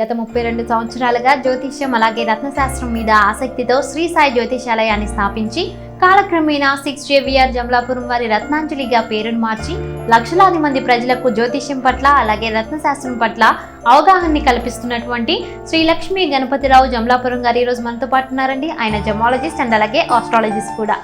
గత ముప్పై రెండు సంవత్సరాలుగా జ్యోతిష్యం అలాగే రత్నశాస్త్రం మీద ఆసక్తితో శ్రీ సాయి జ్యోతిషాలయాన్ని స్థాపించి కాలక్రమేణా సిక్స్ జేవిఆర్ జమలాపురం వారి రత్నాంజలిగా పేరును మార్చి లక్షలాది మంది ప్రజలకు జ్యోతిష్యం పట్ల అలాగే రత్నశాస్త్రం పట్ల అవగాహనని కల్పిస్తున్నటువంటి శ్రీ లక్ష్మీ గణపతిరావు జమలాపురం గారు ఈరోజు మనతో పాటున్నారండి ఆయన జమాలజిస్ట్ అండ్ అలాగే ఆస్ట్రాలజిస్ట్ కూడా.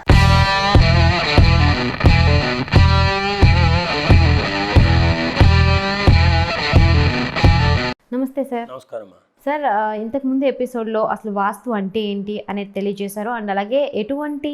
నమస్తే సార్. నమస్కారం సార్ ఇంతకుముందు ఎపిసోడ్లో అసలు వాస్తు అంటే ఏంటి అనేది తెలియజేశారు. అండ్ అలాగే ఎటువంటి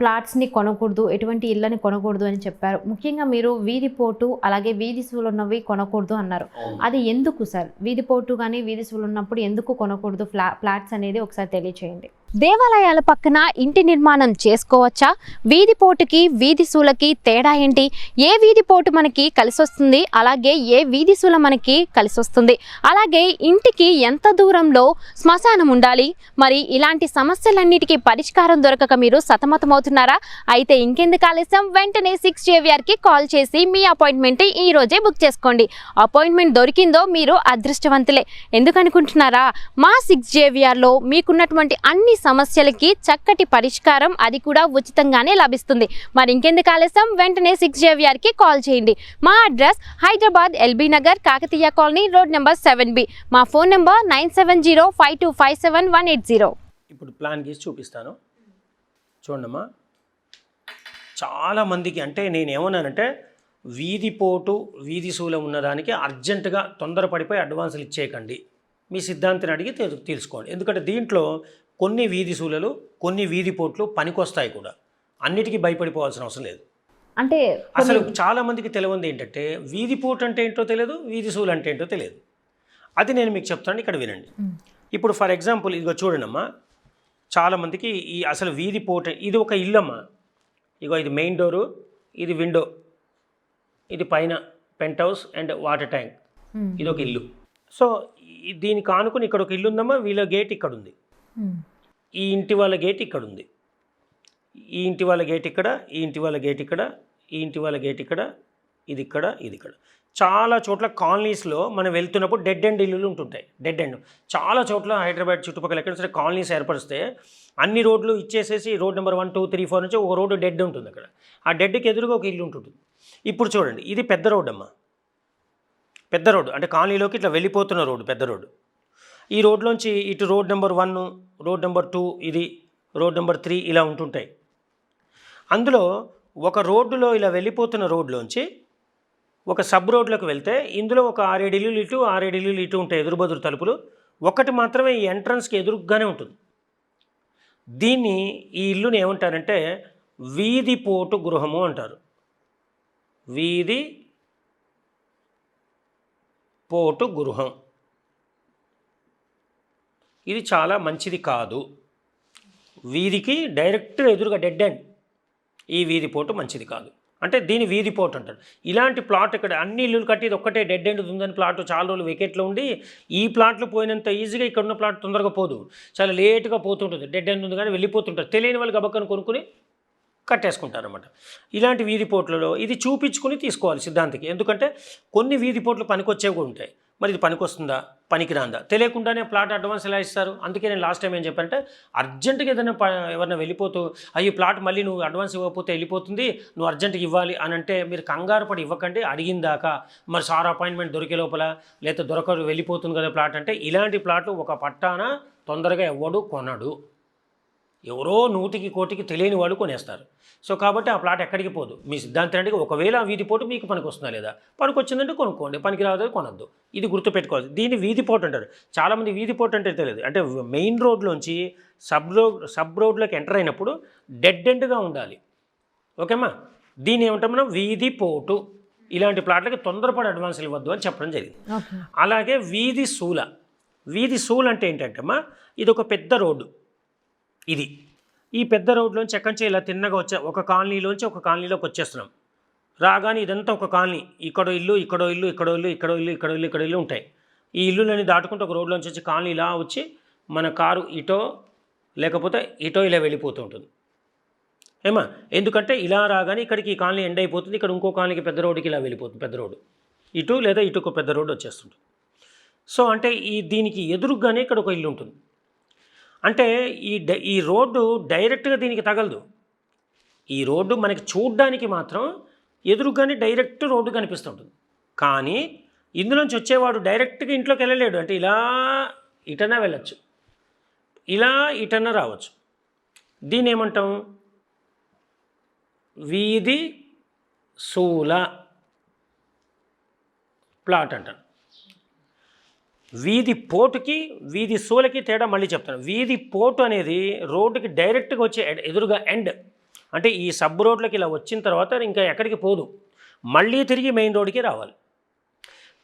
ప్లాట్స్ని కొనకూడదు ఎటువంటి ఇళ్ళని కొనకూడదు అని చెప్పారు. ముఖ్యంగా మీరు వీధి పోటు అలాగే వీధి సూలు ఉన్నవి కొనకూడదు అన్నారు. అది ఎందుకు సార్? వీధి పోటు కానీ వీధి సూలు ఉన్నప్పుడు ఎందుకు కొనకూడదు? ఫ్లా ఫ్లాట్స్ అనేది ఒకసారి తెలియచేయండి. దేవాలయాల పక్కన ఇంటి నిర్మాణం చేసుకోవచ్చా? వీధి పోటుకి వీధి సూలకి తేడా ఏంటి? ఏ వీధి పోటు మనకి కలిసి వస్తుంది అలాగే ఏ వీధి సూల మనకి కలిసి వస్తుంది అలాగే ఇంటికి ఎంత దూరంలో శ్మశానం ఉండాలి? మరి ఇలాంటి సమస్యలన్నిటికీ పరిష్కారం దొరకక మీరు సతమతమవుతున్నారా? అయితే ఇంకెందుకు ఆలస్యం? వెంటనే సిక్స్ జేవిఆర్కి కాల్ చేసి మీ అపాయింట్మెంట్ ఈ రోజే బుక్ చేసుకోండి. అపాయింట్మెంట్ దొరికిందో మీరు అదృష్టవంతులే. ఎందుకనుకుంటున్నారా? మా సిక్స్ జేవిఆర్లో మీకున్నటువంటి అన్ని సమస్యలకి చక్కటి పరిష్కారం అది కూడా ఉచితంగానే లభిస్తుంది. మరి ఇంకెందుకు ఆలస్యం? వెంటనే సిక్స్ జేవిఆర్కి కాల్ చేయండి. మా address Hyderabad LB Nagar Kakatiya colony road number seven B. మా phone number nine seven zero five two five seven one eight zero. ఇప్పుడు ప్లాన్ గీసి చూపిస్తాను. చూడమ్మా చాలా మందికి అంటే నేనేమన్నానంటే వీధి పోటు వీధి శూలం ఉన్నదానికి అర్జెంటుగా తొందరపడిపోయి అడ్వాన్సులు ఇచ్చేయకండి. మీ సిద్ధాంతిని అడిగి తెలుసుకోండి. ఎందుకంటే దీంట్లో కొన్ని వీధి శూలలు కొన్ని వీధి పోట్లు పనికొస్తాయి కూడా. అన్నిటికీ భయపడిపోవాల్సిన అవసరం లేదు. అంటే అసలు చాలా మందికి తెలియంది ఏంటంటే వీధి పోటు అంటే ఏంటో తెలియదు వీధి సూలు అంటే ఏంటో తెలియదు. అది నేను మీకు చెప్తాను ఇక్కడ వినండి. ఇప్పుడు ఫర్ ఎగ్జాంపుల్ ఇదిగో చూడండమ్మా చాలామందికి ఈ అసలు వీధి పోట ఇది ఒక ఇల్లమ్మా. ఇగో ఇది మెయిన్ డోరు ఇది విండో ఇది పైన penthouse and water tank. ఇది ఒక ఇల్లు. సో దీనికి ఆనుకుని ఇక్కడ ఒక ఇల్లు ఉందమ్మా వీళ్ళ గేట్ ఇక్కడ ఉంది ఈ ఇంటి వాళ్ళ గేట్ ఇక్కడ ఉంది ఈ ఇంటి వాళ్ళ గేట్ ఇక్కడ ఈ ఇంటి వాళ్ళ గేట్ ఇక్కడ ఈ ఇంటి వాళ్ళ గేట్ ఇక్కడ ఇది ఇక్కడ ఇది ఇక్కడ. చాలా చోట్ల కాలనీస్లో మనం వెళ్తున్నప్పుడు డెడ్ ఎండ్ ఇల్లులు ఉంటుంటాయి. Dead end. చాలా చోట్ల హైదరాబాద్ చుట్టుపక్కల ఎక్కడ సరే కాలనీస్ ఏర్పరిస్తే అన్ని రోడ్లు ఇచ్చేసేసి road number one two three four నుంచి ఒక రోడ్డు డెడ్ ఉంటుంది అక్కడ. ఆ డెడ్కి ఎదురుగా ఒక ఇల్లు ఉంటుంది. ఇప్పుడు చూడండి ఇది పెద్ద రోడ్డు అమ్మా పెద్ద రోడ్డు. అంటే కాలనీలోకి ఇట్లా వెళ్ళిపోతున్న రోడ్డు పెద్ద రోడ్డు. ఈ రోడ్లోంచి ఇటు road number one road number two ఇది రోడ్ నెంబర్ త్రీ ఇలా ఉంటుంటాయి. అందులో ఒక రోడ్డులో ఇలా వెళ్ళిపోతున్న రోడ్లోంచి ఒక సబ్ రోడ్లోకి వెళ్తే ఇందులో ఒక ఆరేడు ఇల్లులు ఇటు ఆరేడు ఇల్లులు ఇటు ఉంటాయి ఎదురుబదురు తలుపులు. ఒకటి మాత్రమే ఈ ఎంట్రన్స్కి ఎదురుగానే ఉంటుంది. దీన్ని ఈ ఇల్లుని ఏమంటారంటే వీధి పోటు గృహము అంటారు. వీధి పోటు గృహం. ఇది చాలా మంచిది కాదు. వీధికి డైరెక్ట్ ఎదురుగా డెడ్ ఎండ్ ఈ వీధి పోటు మంచిది కాదు. అంటే దీని వీధి పోటు అంటారు. ఇలాంటి ప్లాట్ ఇక్కడ అన్ని ఇల్లులు కట్టి ఇది ఒక్కటే డెడ్ ఎండ్ ఉందని ప్లాట్ చాలా రోజులు వికెట్లో ఉండి ఈ ప్లాట్లు పోయినంత ఈజీగా ఇక్కడ ఉన్న ప్లాట్ తొందరగా పోదు. చాలా లేట్గా పోతుంటుంది. డెడ్ ఎండ్ ఉంది కానీ వెళ్ళిపోతుంటారు. తెలియని వాళ్ళు గబక్కను కొనుక్కుని కట్టేసుకుంటారన్నమాట. ఇలాంటి వీధి పోట్లలో ఇది చూపించుకుని తీసుకోవాలి సిద్ధాంతికి. ఎందుకంటే కొన్ని వీధి పోట్లు పనికొచ్చేవి కూడా ఉంటాయి. మరి ఇది పనికొస్తుందా? పనికిరాందా? తెలియకుండానే ప్లాట్ అడ్వాన్స్ ఎలా ఇస్తారు? అందుకే నేను లాస్ట్ టైం ఏం చెప్పానంటే అర్జెంటుగా ఏదైనా ప ఎవరైనా వెళ్ళిపోతూ అయ్యి ప్లాట్ మళ్ళీ నువ్వు అడ్వాన్స్ ఇవ్వకపోతే వెళ్ళిపోతుంది నువ్వు అర్జెంటుగా ఇవ్వాలి అని అంటే మీరు కంగారు పడి ఇవ్వకండి అడిగిందాకా మరి సార్ అపాయింట్మెంట్ దొరికే లోపల లేదా దొరక వెళ్ళిపోతుంది కదా ప్లాట్ అంటే ఇలాంటి ప్లాట్లు ఒక పట్టాన తొందరగా ఎవ్వడు కొనడు. ఎవరో నూటికి కోటికి తెలియని వాళ్ళు కొనేస్తారు. సో కాబట్టి ఆ ప్లాట్ ఎక్కడికి పోదు. మీ సిద్ధాంతానికి ఒకవేళ ఆ వీధి పోటు మీకు పనికి వస్తుందా లేదా? పనికి వచ్చిందంటే కొనుక్కోండి. పనికి రాదు కొనద్దు. ఇది గుర్తుపెట్టుకోవాలి. దీన్ని వీధి పోటు అంటారు. చాలామంది వీధి పోటు అంటే తెలియదు. అంటే మెయిన్ రోడ్లోంచి సబ్ రోడ్ సబ్ రోడ్లోకి ఎంటర్ అయినప్పుడు డెడ్ ఎండ్గా ఉండాలి. ఓకేమ్మా? దీన్ని ఏమంటాం మనం? వీధి పోటు. ఇలాంటి ప్లాట్లకి తొందరపడి అడ్వాన్సులు ఇవ్వద్దు అని చెప్పడం జరిగింది. అలాగే వీధి సూల. వీధి సూల అంటే ఏంటంటమ్మా? ఇది ఒక పెద్ద రోడ్డు. ఇది. ఈ పెద్ద రోడ్లోంచి ఎక్కడి ఇలా తిన్నగా వచ్చే ఒక కాలనీలోంచి ఒక కాలనీలోకి వచ్చేస్తున్నాం. రాగానే ఇదంతా ఒక కాలనీ. ఇక్కడో ఇల్లు ఇక్కడో ఇల్లు ఇక్కడో ఇల్లు ఇక్కడో ఇల్లు ఇక్కడో ఇల్లు ఇక్కడో ఇల్లు ఉంటాయి. ఈ ఇల్లులని దాటుకుంటూ ఒక రోడ్లోంచి వచ్చి కాలనీ ఇలా వచ్చి మన కారు ఇటో లేకపోతే ఇటో ఇలా వెళ్ళిపోతూ ఉంటుంది. ఏమా? ఎందుకంటే ఇలా రాగానే ఇక్కడికి ఈ కాలనీ ఎండ్ అయిపోతుంది. ఇక్కడ ఇంకో కాలనీకి పెద్ద రోడ్డుకి ఇలా వెళ్ళిపోతుంది పెద్ద రోడ్డు. ఇటు లేదా ఇటు ఒక పెద్ద రోడ్డు వచ్చేస్తుంది సో అంటే ఈ దీనికి ఎదురుగానే ఇక్కడ ఒక ఇల్లు ఉంటుంది. అంటే ఈ ఈ రోడ్డు డైరెక్ట్గా దీనికి తగలదు. ఈ రోడ్డు మనకి చూడ్డానికి మాత్రం ఎదురుగానే డైరెక్ట్ రోడ్డు కనిపిస్తుంటుంది. కానీ ఇందులోంచి వచ్చేవాడు డైరెక్ట్గా ఇంట్లోకి వెళ్ళలేడు. అంటే ఇలా ఇటన్నా వెళ్ళచ్చు. ఇలా ఇటన్నా రావచ్చు. దీన్ని ఏమంటాం? వీధి సూల ప్లాట్ అంటాం వీధి పోటుకి వీధి సూలకి తేడా మళ్ళీ చెప్తాను. వీధి పోటు అనేది రోడ్డుకి డైరెక్ట్గా వచ్చే ఎదురుగా ఎండ్. అంటే ఈ సబ్ రోడ్లకి ఇలా వచ్చిన తర్వాత ఇంకా ఎక్కడికి పోదు. మళ్ళీ తిరిగి మెయిన్ రోడ్డుకి రావాలి.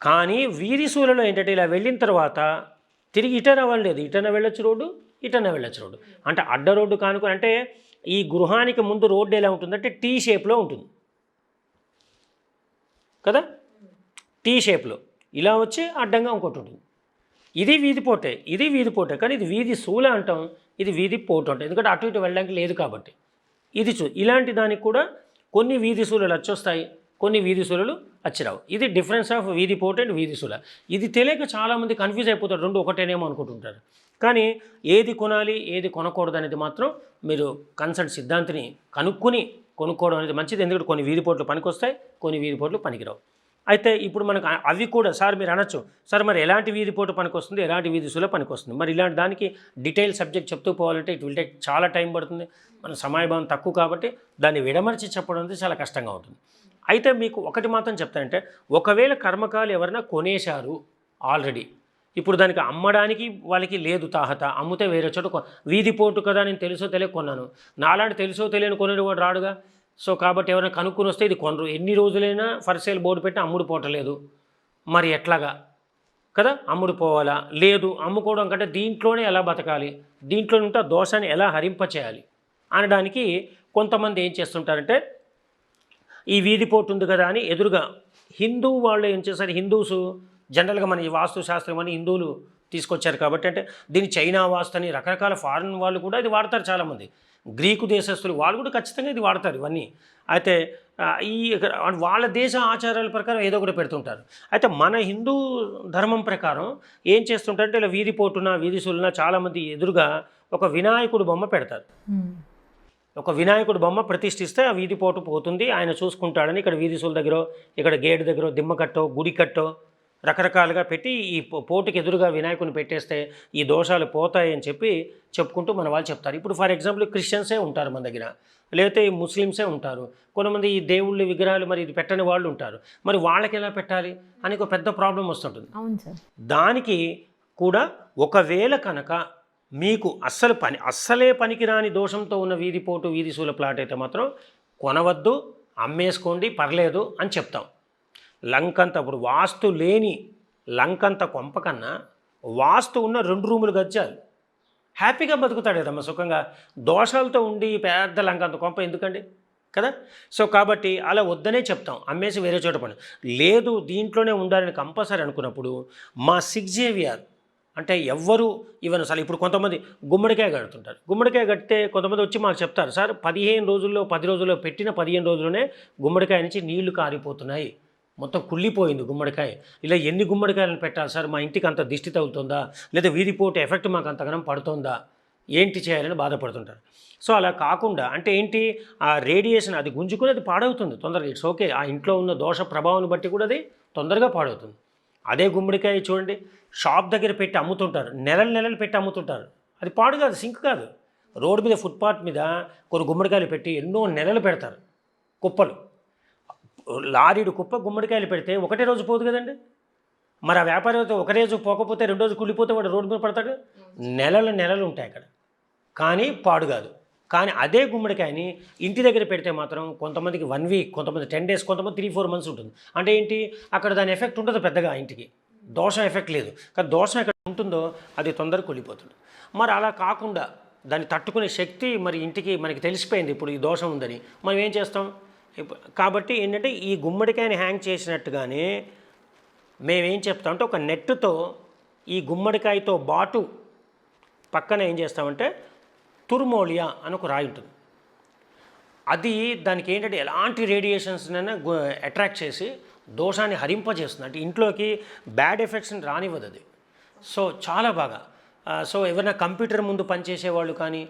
కానీ వీధి సూలలో ఏంటంటే ఇలా వెళ్ళిన తర్వాత తిరిగి ఇట రావాలి లేదు ఇటన వెళ్ళొచ్చు రోడ్డు ఇటన వెళ్ళొచ్చు రోడ్డు. అంటే అడ్డ రోడ్డు కానుకొని అంటే ఈ గృహానికి ముందు రోడ్డు ఎలా ఉంటుందంటే టీ షేప్లో ఉంటుంది. కదా? టీ షేప్లో. ఇలా వచ్చి అడ్డంగా ఇంకోటి ఉంటుంది. ఇది వీధి పోటే ఇది వీధి పోటే. కానీ ఇది వీధి సూల అంటాం ఇది వీధి పోటు అంటాం. ఎందుకంటే అటు ఇటు వెళ్ళడానికి లేదు కాబట్టి. ఇది చూ ఇలాంటి దానికి కూడా కొన్ని వీధి సూలలు వచ్చొస్తాయి కొన్ని వీధి సూలలు వచ్చిరావు ఇది డిఫరెన్స్ ఆఫ్ వీధి పోటు అండ్ వీధి సూల ఇది తెలియక చాలామంది కన్ఫ్యూజ్ అయిపోతారు రెండు ఒకటేనేమో అనుకుంటుంటారు. కానీ ఏది కొనాలి ఏది కొనకూడదు అనేది మాత్రం మీరు కన్సల్ట్ సిద్ధాంతిని కనుక్కొని కొనుక్కోవడం అనేది మంచిది. ఎందుకంటే కొన్ని వీధి పోట్లు పనికొస్తాయి కొన్ని వీధి పోట్లు పనికిరావు. అయితే ఇప్పుడు మనకు అవి కూడా సార్ మీరు అనొచ్చు. సార్ మరి ఎలాంటి వీధి పోటు పనికొస్తుంది? ఎలాంటి వీధి సులభ పనికొస్తుంది? మరి ఇలాంటి దానికి డీటెయిల్ సబ్జెక్ట్ చెప్తూ పోవాలంటే ఇట్ విల్ టేక్ చాలా టైం పడుతుంది. మన సమయభావం తక్కువ కాబట్టి దాన్ని విడమర్చి చెప్పడం అనేది చాలా కష్టంగా ఉంటుంది. అయితే మీకు ఒకటి మాత్రం చెప్తానంటే ఒకవేళ కర్మకాలు ఎవరైనా కొనేశారు ఆల్రెడీ ఇప్పుడు దానికి అమ్మడానికి వాళ్ళకి లేదు తాహత అమ్మితే వేరే చోట కొ- వీధి పోటు కదా నేను తెలుసో తెలియ కొన్నాను. నాలాంటి తెలుసో తెలియని కొనేవాడు రాడుగా? సో కాబట్టి ఎవరైనా కనుక్కొని వస్తే ఇది కొనరు. ఎన్ని రోజులైనా ఫర్ సేల్ బోర్డు పెట్టి అమ్ముడు పోవట్లేదు. మరి ఎట్లాగా? కదా? అమ్ముడు పోవాలా? లేదు. అమ్ముకోవడం కంటే దీంట్లోనే ఎలా బతకాలి? దీంట్లో ఉంటే దోషాన్ని ఎలా హరింపచేయాలి? అనడానికి కొంతమంది ఏం చేస్తుంటారంటే ఈ వీధి పోటు ఉంది కదా అని ఎదురుగా హిందూ వాళ్ళు ఏం చేశారు? హిందూస్ జనరల్గా మన ఈ వాస్తు శాస్త్రం అని హిందువులు తీసుకొచ్చారు కాబట్టి అంటే దీన్ని చైనా వాస్తు అని రకరకాల ఫారిన్ వాళ్ళు కూడా ఇది వాడతారు చాలామంది. గ్రీకు దేశస్తులు వాళ్ళు కూడా ఖచ్చితంగా ఇది వాడతారు ఇవన్నీ. అయితే ఈ వాళ్ళ దేశ ఆచారాల ప్రకారం ఏదో ఒకటి పెడుతుంటారు. అయితే మన హిందూ ధర్మం ప్రకారం ఏం చేస్తుంటారంటే ఇలా వీధి పోటున వీధి సులున చాలామంది ఎదురుగా ఒక వినాయకుడు బొమ్మ పెడతారు. ఒక వినాయకుడు బొమ్మ ప్రతిష్ఠిస్తే ఆ వీధి పోటు పోతుంది. ఆయన చూసుకుంటాడని ఇక్కడ వీధిసుల దగ్గర ఇక్కడ గేటు దగ్గర దిమ్మ కట్టో గుడి కట్టో రకరకాలుగా పెట్టి ఈ పోటుకి ఎదురుగా వినాయకుని పెట్టేస్తే ఈ దోషాలు పోతాయి అని చెప్పి చెప్పుకుంటూ మన వాళ్ళు చెప్తారు. ఇప్పుడు ఫర్ ఎగ్జాంపుల్ క్రిస్టియన్సే ఉంటారు మన దగ్గర లేకపోతే ఈ ముస్లిమ్సే ఉంటారు. కొంతమంది ఈ దేవుళ్ళ విగ్రహాలు మరి ఇది పెట్టని వాళ్ళు ఉంటారు. మరి వాళ్ళకి ఎలా పెట్టాలి అని ఒక పెద్ద ప్రాబ్లం వస్తుంటుంది. అవును సార్. దానికి కూడా ఒకవేళ కనుక మీకు అస్సలు పని అస్సలే పనికిరాని దోషంతో ఉన్న వీధి పోటు వీధి శూల ప్లాట్ అయితే మాత్రం కొనవద్దు అమ్మేసుకోండి పర్లేదు అని చెప్తాం. లంకంత ఇప్పుడు వాస్తు లేని లంకంత కొంప కన్నా వాస్తు ఉన్న రెండు రూములు గచ్చాలి హ్యాపీగా బతుకుతాడు కదమ్మా సుఖంగా. దోషాలతో ఉండి పెద్ద లంకంత కొంప ఎందుకండి? కదా? సో కాబట్టి అలా వద్దనే చెప్తాం. అమ్మేసి వేరే చోట పని. లేదు దీంట్లోనే ఉండాలని కంపల్సరీ అనుకున్నప్పుడు మా సిగ్జేవియర్ అంటే ఎవ్వరు ఈవెన్ అసలు ఇప్పుడు కొంతమంది గుమ్మడికాయ కడుతుంటారు. గుమ్మడికాయ కడితే కొంతమంది వచ్చి మాకు చెప్తారు సార్ పదిహేను రోజుల్లో పది రోజుల్లో పెట్టిన పదిహేను రోజుల్లోనే గుమ్మడికాయ నుంచి నీళ్ళు కారిపోతున్నాయి. మొత్తం కుళ్ళిపోయింది గుమ్మడికాయ. ఇలా ఎన్ని గుమ్మడికాయలను పెట్టాలి సార్? మా ఇంటికి అంత దిష్టి తగులుతుందా? లేదా వీధిపోటు ఎఫెక్ట్ మాకు అంతగనం పడుతుందా? ఏంటి చేయాలని బాధపడుతుంటారు. సో అలా కాకుండా అంటే ఏంటి? ఆ రేడియేషన్ అది గుంజుకుని అది పాడవుతుంది తొందరగా. It's okay. ఆ ఇంట్లో ఉన్న దోష ప్రభావాన్ని బట్టి కూడా అది తొందరగా పాడవుతుంది. అదే గుమ్మడికాయ చూడండి. షాప్ దగ్గర పెట్టి అమ్ముతుంటారు. నెలలు నెలలు పెట్టి అమ్ముతుంటారు. అది పాడు కాదు సింక్ కాదు. రోడ్డు మీద ఫుట్పాత్ మీద కొన్ని గుమ్మడికాయలు పెట్టి ఎన్నో నెలలు పెడతారు. కుప్పలు. లారీడు కుప్ప గుమ్మడికాయలు పెడితే ఒకటే రోజు పోదు కదండి? మరి ఆ వ్యాపారి అయితే ఒక రోజు పోకపోతే రెండు రోజు కుళ్ళిపోతే వాడు రోడ్డు మీద పడతాడు? నెలలు నెలలు ఉంటాయి అక్కడ. కానీ పాడు కాదు. కానీ అదే గుమ్మడికాయని ఇంటి దగ్గర పెడితే మాత్రం కొంతమందికి వన్ వీక్ కొంతమంది టెన్ డేస్ కొంతమంది త్రీ ఫోర్ మంత్స్ ఉంటుంది. అంటే ఏంటి? అక్కడ దాని ఎఫెక్ట్ ఉండదు పెద్దగా ఇంటికి. దోషం ఎఫెక్ట్ లేదు. కానీ దోషం ఎక్కడ ఉంటుందో అది తొందరగా కూలిపోతుంది మరి అలా కాకుండా దాన్ని తట్టుకునే శక్తి మరి ఇంటికి మనకి తెలిసిపోయింది. ఇప్పుడు ఈ దోషం ఉందని మనం ఏం చేస్తాం? కాబట్టి ఏంటంటే ఈ గుమ్మడికాయని హ్యాంగ్ చేసినట్టుగానే మేమేం చెప్తామంటే ఒక నెట్టుతో ఈ గుమ్మడికాయతో బాటు పక్కన ఏం చేస్తామంటే తుర్మోలియా అని ఒక రాయి ఉంటుంది. అది దానికి ఏంటంటే ఎలాంటి రేడియేషన్స్నైనా అట్రాక్ట్ చేసి దోషాన్ని హరింపజేస్తుంది. అంటే ఇంట్లోకి బ్యాడ్ ఎఫెక్ట్స్ని రానివ్వదు అది. సో చాలా బాగా. సో ఎవరైనా కంప్యూటర్ ముందు పనిచేసే వాళ్ళు కానీ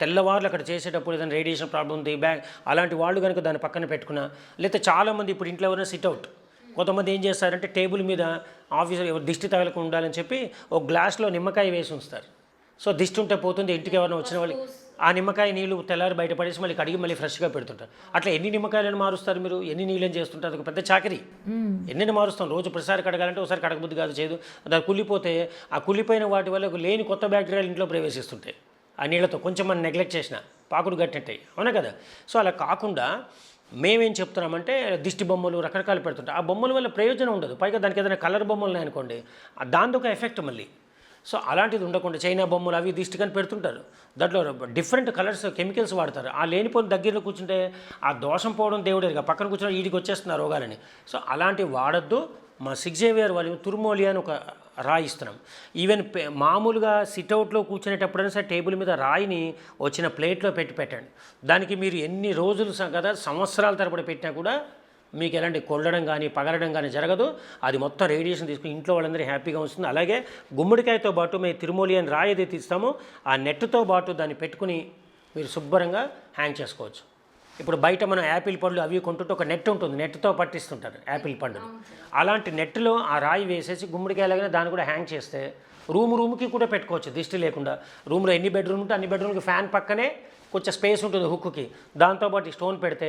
తెల్లవారులు అక్కడ చేసేటప్పుడు ఏదైనా రేడియేషన్ ప్రాబ్లం ఉంది బ్యాగ్ అలాంటి వాళ్ళు కనుక దాన్ని పక్కన పెట్టుకున్నా లేకపోతే చాలామంది ఇప్పుడు ఇంట్లో ఎవరైనా సిట్అవుట్ కొంతమంది ఏం చేస్తారంటే టేబుల్ మీద ఆఫీసర్ ఎవరు దిష్టి తగలకుండా ఉండాలని చెప్పి ఒక గ్లాస్లో నిమ్మకాయ వేసి ఉంచుతారు. సో దిష్టి ఉంటే పోతుంది ఇంటికి ఎవరైనా వచ్చిన వాళ్ళకి ఆ నిమ్మకాయ నీళ్ళు తెల్లారి బయట పడేసి మళ్ళీ కడిగి మళ్ళీ ఫ్రెష్గా పెడుతుంటారు. అట్లా ఎన్ని నిమ్మకాయలను మారుస్తారు మీరు? ఎన్ని నీళ్ళని చేస్తుంటారు? అది ఒక పెద్ద చాకరీ. ఎన్ని మారుస్తాం? రోజు ప్రతిసారి కడగాలంటే ఒకసారి కడగబుద్ధి కాదు చేయదు దాన్ని కుళ్ళిపోతే ఆ కుళ్ళిపోయిన వాటి వల్ల లేని కొత్త బ్యాక్టీరియాలు ఇంట్లో ప్రవేశిస్తుంటాయి. ఆ నీళ్ళతో కొంచెం మనం నెగ్లెక్ట్ చేసిన పాకుడు కట్టినట్టే అవునా కదా? సో అలా కాకుండా మేమేం చెప్తున్నామంటే దిష్టి బొమ్మలు రకరకాలు పెడుతుంటాం ఆ బొమ్మల వల్ల ప్రయోజనం ఉండదు. పైగా దానికి ఏదైనా కలర్ బొమ్మలు ఉన్నాయనుకోండి ఆ దాంతో ఒక ఎఫెక్ట్ మళ్ళీ. సో అలాంటిది ఉండకుండా చైనా బొమ్మలు అవి దిష్టి కానీ పెడుతుంటారు. దాంట్లో డిఫరెంట్ కలర్స్ కెమికల్స్ వాడతారు. ఆ లేనిపోయిన దగ్గరలో కూర్చుంటే ఆ దోషం పోవడం దేవుడేగా పక్కన కూర్చున్న వీడికి వచ్చేస్తున్నారు రోగాలని. సో అలాంటివి వాడద్దు. మా సిగ్జేవియర్ వాళ్ళు తుర్మోలి అని ఒక రాయి ఇస్తున్నాం ఈవెన్ మామూలుగా సిట్అవుట్లో కూర్చునేటప్పుడైనా సరే టేబుల్ మీద రాయిని వచ్చిన ప్లేట్లో పెట్టి పెట్టండి. దానికి మీరు ఎన్ని రోజులు స- కదా సంవత్సరాల తరబడి పెట్టినా కూడా మీకు ఎలాంటి కొల్లడం కానీ పగలడం కానీ జరగదు. అది మొత్తం రేడియేషన్ తీసుకుని ఇంట్లో వాళ్ళందరూ హ్యాపీగా వస్తుంది అలాగే గుమ్మడికాయతో పాటు మేము తిరుమూలి అని రాయి ఏదైతే ఇస్తామో ఆ నెట్తో పాటు దాన్ని పెట్టుకుని మీరు శుభ్రంగా హ్యాంగ్ చేసుకోవచ్చు. ఇప్పుడు బయట మనం యాపిల్ పండ్లు అవి కొంటుంటే ఒక నెట్ ఉంటుంది నెట్తో పట్టిస్తుంటారు యాపిల్ పండుని. అలాంటి నెట్లో ఆ రాయి వేసేసి గుమ్మడికాయలాగానే దాన్ని కూడా హ్యాంగ్ చేస్తే రూమ్ రూమ్కి కూడా పెట్టుకోవచ్చు దిష్టి లేకుండా. రూమ్లో ఎన్ని బెడ్రూమ్ ఉంటే అన్ని బెడ్రూమ్కి ఫ్యాన్ పక్కనే కొంచెం స్పేస్ ఉంటుంది హుక్కి దాంతోపాటు ఈ స్టోన్ పెడితే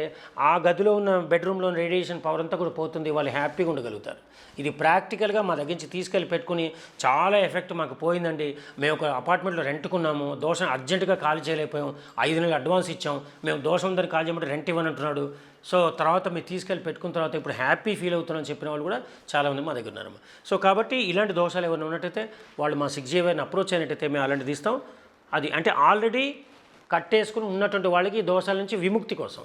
ఆ గదిలో ఉన్న బెడ్రూమ్లో రేడియేషన్ పవర్ అంతా కూడా పోతుంది వాళ్ళు హ్యాపీగా ఉండగలుగుతారు. ఇది ప్రాక్టికల్గా మా దగ్గర నుంచి తీసుకెళ్ళి పెట్టుకుని చాలా ఎఫెక్ట్ మాకు పోయిందండి. మేము ఒక అపార్ట్మెంట్లో రెంట్కున్నాము దోషం అర్జెంటుగా ఖాళీ చేయలేకపోయాం. ఐదు నెలలు అడ్వాన్స్ ఇచ్చాం. మేము దోషం ఉందని ఖాళీ చేయమంటే రెంట్ ఇవ్వనంటున్నాడు. సో తర్వాత మీరు తీసుకెళ్ళి పెట్టుకున్న తర్వాత ఇప్పుడు హ్యాపీ ఫీల్ అవుతున్నాను చెప్పిన వాళ్ళు కూడా చాలామంది మా దగ్గర ఉన్నారు సో కాబట్టి ఇలాంటి దోషాలు ఏమైనా ఉన్నట్టయితే వాళ్ళు మా సిక్స్ జీవైన అప్రోచ్ అయినట్టయితే మేము అలాంటిది ఇస్తాం. అది అంటే ఆల్రెడీ కట్టేసుకుని ఉన్నటువంటి వాళ్ళకి దోషాల నుంచి విముక్తి కోసం.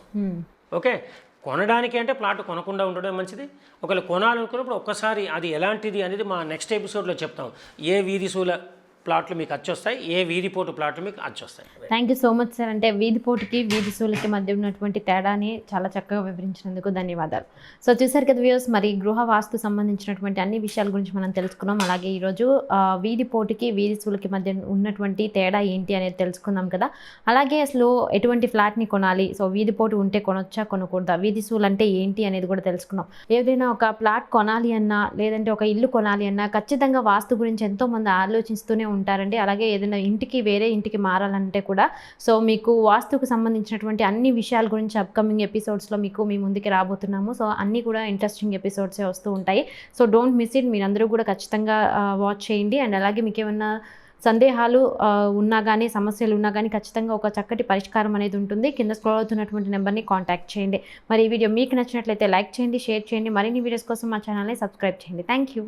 ఓకే? కొనడానికి అంటే ప్లాట్ కొనకుండా ఉండడం మంచిది. ఒకవేళ కొనాలనుకున్నప్పుడు ఒక్కసారి అది ఎలాంటిది అనేది మా నెక్స్ట్ ఎపిసోడ్లో చెప్తాం. ఏ వీధి సూల ప్లాట్లు మీకు అచ్చొస్తాయి. ఏ వీధిపోటు ప్లాట్లు మీకు అచ్చొస్తాయి. Thank you so much sir అంటే వీధి పోటుకి వీధి సూలకి మధ్య ఉన్నటువంటి తేడాని చాలా చక్కగా వివరించినందుకు ధన్యవాదాలు. సో చూసారు కదా వ్యూస్ మరి గృహ వాస్తు సంబంధించినటువంటి అన్ని విషయాల గురించి మనం తెలుసుకున్నాం. అలాగే ఈరోజు వీధిపోటుకి వీధి సూలకి మధ్య ఉన్నటువంటి తేడా ఏంటి అనేది తెలుసుకుందాం కదా. అలాగే అసలు ఎటువంటి ఫ్లాట్ని కొనాలి? సో వీధిపోటు ఉంటే కొనొచ్చా కొనకూడదా? వీధి సూలు అంటే ఏంటి అనేది కూడా తెలుసుకున్నాం. ఏదైనా ఒక ప్లాట్ కొనాలి అన్నా లేదంటే ఒక ఇల్లు కొనాలి అన్నా ఖచ్చితంగా వాస్తు గురించి ఎంతోమంది ఆలోచిస్తూనే ఉంటారండి. అలాగే ఏదైనా ఇంటికి వేరే ఇంటికి మారాలంటే కూడా సో మీకు వాస్తుకు సంబంధించినటువంటి అన్ని విషయాల గురించి అప్కమింగ్ ఎపిసోడ్స్లో మీకు మీ ముందుకి రాబోతున్నాము. సో అన్నీ కూడా ఇంట్రెస్టింగ్ ఎపిసోడ్సే వస్తూ ఉంటాయి. సో డోంట్ మిస్ ఇట్ మీరందరూ కూడా ఖచ్చితంగా వాచ్ చేయండి. అండ్ అలాగే మీకు ఏమన్నా సందేహాలు ఉన్నా కానీ సమస్యలు ఉన్నా కానీ ఖచ్చితంగా ఒక చక్కటి పరిష్కారం అనేది ఉంటుంది. కింద స్క్రోల్ అవుతున్నటువంటి నెంబర్ని కాంటాక్ట్ చేయండి. మరి ఈ వీడియో మీకు నచ్చినట్లయితే లైక్ చేయండి షేర్ చేయండి. మరిన్ని వీడియోస్ కోసం మా ఛానల్ని సబ్స్క్రైబ్ చేయండి. Thank you